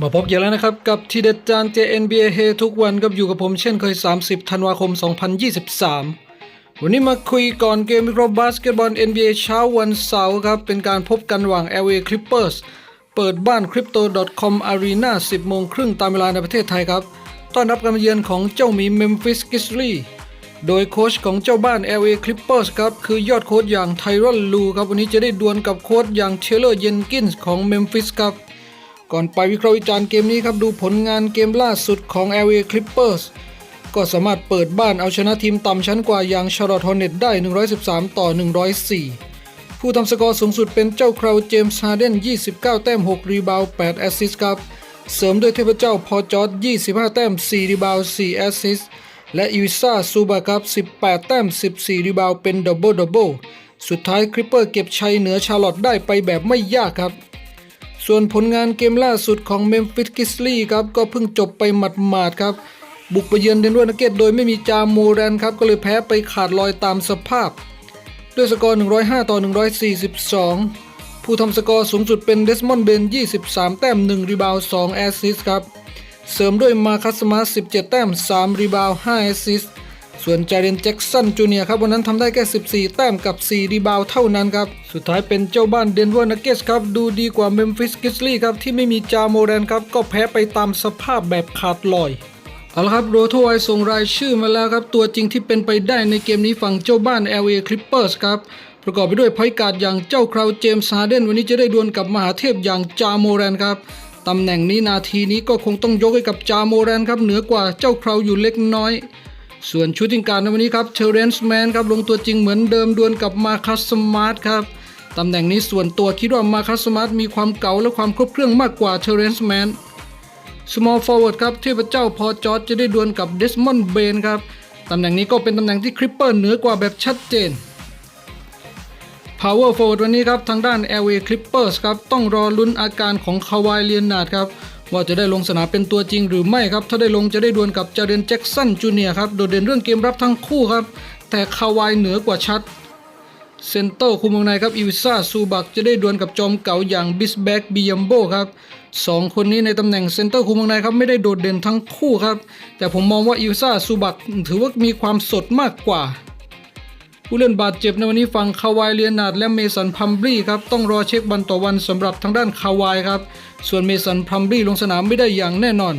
มาพบกันแล้วนะครับกับทีเด็ดจาน JNBA เฮทุกวันกับอยู่กับผมเช่นเคย 30 ธันวาคม 2023 วันนี้มาคุยก่อนเกมวิเคราะห์บาสเกตบอล NBA เช้าวันเสาร์ครับ เป็นการพบกันระหว่าง LA Clippers เปิดบ้าน Crypto.com Arena 10 โมงครึ่งตามเวลาในประเทศไทยครับ ต้อนรับการมาเยือนของเจ้าหมี Memphis Grizzlies โดยโค้ชของเจ้าบ้าน LA Clippers ครับ คือยอดโค้ชอย่างไทรอนลูครับวันนี้จะได้ดวลกับโค้ชอย่างเชลเลอร์เยนกินส์ของ Memphis ครับ ก่อนไปวิเคราะห์วิจารณ์เกมนี้ครับ ดูผลงานเกมล่าสุดของ LA Clippers ก็สามารถเปิดบ้านเอาชนะทีมต่ำชั้นกว่าอย่างชาร์ลอตฮอร์เน็ตได้ 113 ต่อ 104 ผู้ทำสกอร์สูงสุดเป็นเจ้าคราวเจมส์ฮาร์เดน 29 แต้ม 6 รีบาว 8 แอสซิสต์ครับ เสริมด้วยเทพเจ้าพอจอร์ด25 แต้ม 4 รีบาว 4 แอสซิสต์และอีวิซ่าซูบาครับ 18 แต้ม 14 รีบาว เป็นดับเบิลดับเบิลสุดท้ายคริปเปอร์เก็บชัยเหนือชาร์ลอตได้ไปแบบไม่ยากครับ ส่วนผลงานเกมล่าสุดของเมมฟิสกิสลี่ครับก็เพิ่งจบไปหมาดๆครับบุกไปเยือนเดนเวอร์นักเก็ตโดยไม่มีจาโมแรนครับก็เลยแพ้ไปขาดลอยตามสภาพ ด้วยสกอร์ 105 ต่อ 142 ผู้ทำสกอร์สูงสุดเป็นเดสมอนด์เบน 23 แต้ม 1 รีบาวด์2แอสซิสครับ เสริมด้วยมาคัสมาส17 แต้ม 3 รีบาวด์5แอสซิสต์ ส่วนจาเรนแจ็กสันจูเนียครับวันนั้นทำได้แค่ 14 แต้มกับ 4 รีบาวเท่านั้นครับ สุดท้ายเป็นเจ้าบ้านเดนเวอร์นักเก็ตครับ ดูดีกว่าเมมฟิสกิสลี่ครับที่ไม่มีจาโมแรนครับ ก็แพ้ไปตามสภาพแบบขาดลอยเอาละครับโรโทไวส่งรายชื่อมาแล้วครับ ตัวจริงที่เป็นไปได้ในเกมนี้ฝั่งเจ้าบ้าน LA Clippers ครับ ประกอบไปด้วยพอยการ์ดอย่างเจ้าคราวเจมส์ฮาร์เดนวันนี้จะได้ดวลกับมหาเทพอย่างจาโมแรนครับตำแหน่งนี้นาทีนี้ก็คงต้องยกให้กับจาโมแรนครับเหนือกว่าเจ้าคราวอยู่เล็กน้อย ส่วนชูตติ้งการในวันนี้ครับเทเรนส์แมนครับลงตัวจริงเหมือนเดิมดวลกับมาคัสสมาร์ทครับตำแหน่งนี้ส่วนตัวคิดว่ามาคัสสมาร์ทมีความเก่าและความครบเครื่องมากกว่าเทเรนส์แมน small forward ครับเทพเจ้าพอจอร์จจะได้ดวลกับเดสมอนด์เบนครับตำแหน่งนี้ก็เป็นตำแหน่งที่คริปเปอร์เหนือกว่าแบบชัดเจน power forward วันนี้ครับ ทางด้าน LA Clippers ครับ ต้องรอลุ้นอาการของคาวายเลียนาดครับ ว่าจะได้ลงสนามเป็นตัวจริงหรือไม่ครับ ถ้าได้ลงจะได้ดวลกับจาเรนแจ็กสันจูเนียครับ โดดเด่นเรื่องเกมรับทั้งคู่ครับ แต่คาวายเหนือกว่าชัด เซนเตอร์คุมวงในครับอีวิซ่าซูบักจะได้ดวลกับจอมเก่าอย่างบิสแบ็กบิยัมโบครับสองคนนี้ในตำแหน่งเซนเตอร์คุมวงในครับไม่ได้โดดเด่นทั้งคู่ครับ แต่ผมมองว่าอีวิซ่าซูบักถือว่ามีความสดมากกว่า ผู้เล่นบาดเจ็บในวันนี้ฝั่งคาวายเลียนาดและเมสันพัมบรีครับต้องรอเช็ควันต่อวันสำหรับทางด้านคาวายครับ ส่วนเมสันพัมบรีลงสนามไม่ได้อย่างแน่นอน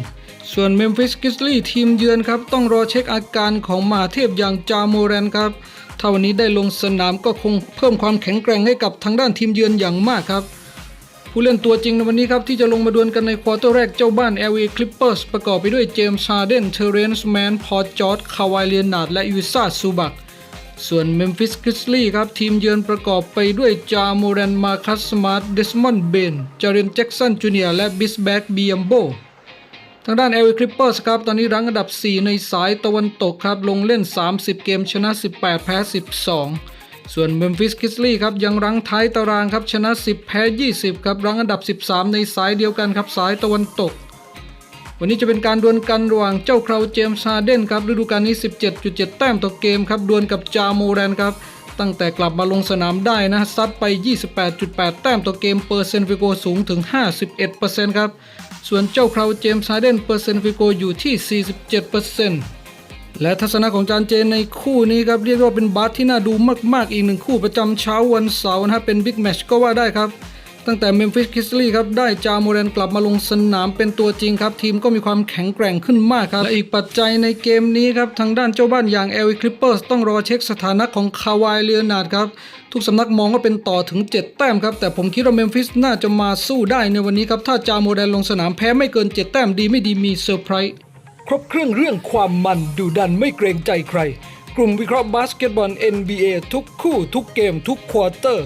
ส่วนเมมฟิสกิสลี่ทีมเยือนครับต้องรอเช็คอาการของมหาเทพอย่างจาโมแรนครับถ้าวันนี้ได้ลงสนามก็คงเพิ่มความแข็งแกร่งให้กับทางด้านทีมเยือนอย่างมากครับผู้เล่นตัวจริงในวันนี้ครับ ที่จะลงมาดวลกันในควอเตอร์แรกเจ้าบ้าน LA Clippers ประกอบไปด้วยเจมส์ฮาร์เดนเทเรนส์แมนพอจอร์ดคาวายเลียนาดและยูซ่าซูบัก ส่วน Memphis Grizzlies ครับ ทีมเยือนประกอบไปด้วยจาโมแรนมาคัสสมาร์ทเดสมอนด์เบนจาเรนแจ็กสันจูเนียร์และบิสแบ็กบียมโบทางด้าน LA Clippers ครับ ตอนนี้รั้งอันดับ 4 ในสายตะวันตกครับ ลงเล่น 30 เกมชนะ 18 แพ้ 12 ส่วน Memphis Grizzlies ครับ ยังรั้งท้ายตารางครับ ชนะ 10 แพ้ 20 ครับ รั้งอันดับ 13 ในสายเดียวกันครับ สายตะวันตก วันนี้จะเป็นการดวลกันระหว่างเจ้าคราวเจมส์ฮาร์เดนครับฤดูกาลนี้ 17.7 แต้มต่อเกมครับดวลกับจาโมแรนครับตั้งแต่กลับมาลงสนามได้นะซัดไป 28.8 แต้มต่อเกมเปอร์เซนต์ฟิโกสูงถึง 51%ครับส่วนเจ้าคราวเจมส์ฮาร์เดนเปอร์เซนต์ฟิโกอยู่ที่ 47%และทัศนะของจานเจนในคู่นี้ครับเรียกว่าเป็นบาสที่น่าดูมาก ๆ อีกหนึ่งคู่ประจำเช้าวันเสาร์นะฮะเป็นบิ๊กแมชก็ว่าได้ครับ ตั้งแต่เมมฟิสคิสลี่ครับได้จาโมเรนกลับมาลงสนามเป็นตัวจริงครับ ทีมก็มีความแข็งแกร่งขึ้นมากครับ และอีกปัจจัยในเกมนี้ครับ ทางด้านเจ้าบ้านอย่างเอล c คลิปเปอร์สต้องรอเช็คสถานะของคาวายเลียนาดครับ ทุกสำนักมองว่าเป็นต่อถึง 7 แต้มครับ แต่ผมคิดว่าเมมฟิสน่าจะมาสู้ได้ในวันนี้ครับ ถ้าจาโมเรนลงสนามแพ้ไม่เกิน 7 แต้มดีไม่ดีมีเซอร์ไพรส์ครบเครื่องเรื่องความมันดูดันไม่เกรงใจใคร กลุ่มวิเคราะห์บาสเกตบอล NBA ทุกคู่ทุกเกมทุกควอเตอร์